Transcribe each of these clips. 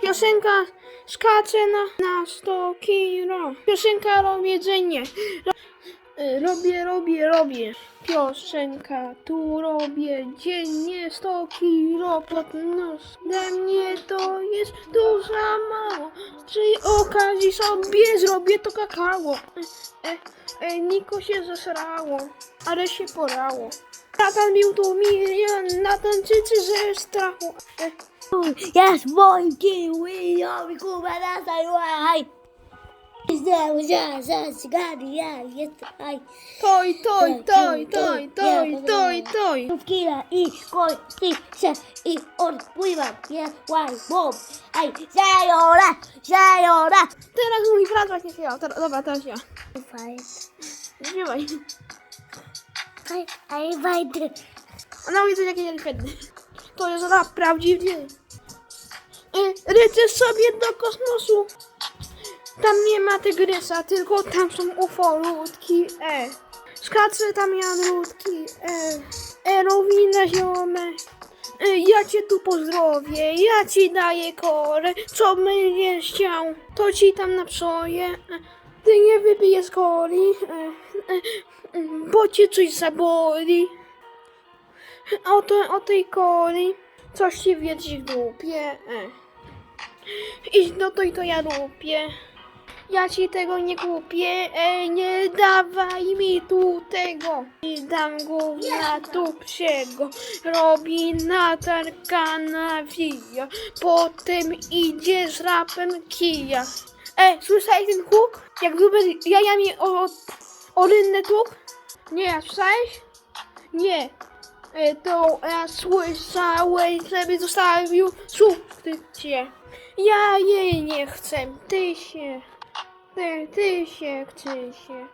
Piosenka skacze na, na 100 kilo. Piosenka robię jedzenie. Ro, y, robię, robię, robię. Piosenka tu robię dziennie 100 kilo pod nos. Dla mnie to jest dużo mało. Przy okazji sobie zrobię to kakao. E, e, e, Niko się zesrało, ale się porało. Natan bił tu milion na tańczycy ze strachu. E, Yes, boy, kiwi, yo, mi kuba na sayuay. Isda, uja, sa, sigari, ya, yes, ay. Toj, toj, toj, toj, toj, toj, toj. Kira, i, koi, si, se, i, on, pływa, je, łaj, bom. Aj, sayora, sayora. Teraz mój brat właśnie śpiewał. Dobra, teraz ja. Śpiewaj. Aj, aj, wajdy. Ona mówi coś jakieś delikatne. To jest rap prawdziwy. Lecę sobie do kosmosu. Tam nie ma tygrysa, tylko tam są ufolutki. E. Skaczę tam jadrutki. E. Erowina ziome. E, Ja cię tu pozdrowię, ja ci daję korę, co będziesz chciał, to ci tam napsoję. E, Ty nie e, e, e, bo cię coś zaboli. O, to, o tej coli, coś ci wiedzi w dupie. E. Idź do tej, to ja lubię. Ja ci tego nie kupię, ej, nie dawaj mi tu tego. I dam gówna tu psiego, robi natarka na wija, potem idzie z rapem kija. Ej, słyszałeś ten huk? Jak grube jajami o, o rynny tuk? Nie, słyszałeś? Nie. E, To ja słyszałeś, żeby zostawił subskrypcję. Ja jej nie chcę, ty się. Ty, ty się, ty się.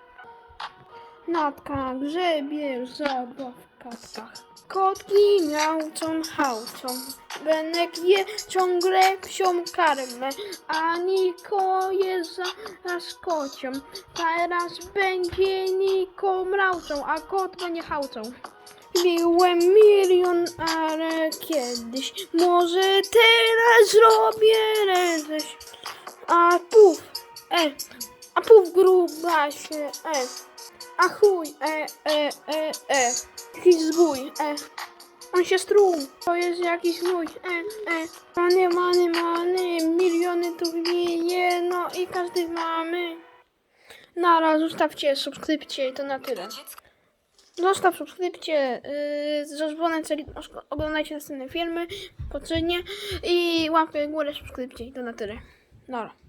Natka grzebie w zabawkach. Kotki miałcą, hałcą. Benek je ciągle psią karmę, a Niko jest zaraz kocią. Teraz będzie Niko mraucą, a kot będzie hałcą. Biłem milion, ale kiedyś. Może teraz zrobię reześ. A puf, e, a puf grubasie, e. A chuj, e, e, e, e. Zbój, e. On się struł, to jest jakiś mój, e, e. Many, many, many, miliony tu wbije, no i każdy mamy. Nara, zostawcie subskrypcję i to na tyle. Zostaw subskrypcję yy, z dzwonem, czyli oglądajcie następne filmy, poprzednie i łapkę w górę subskrypcję i to na tyle. Nara.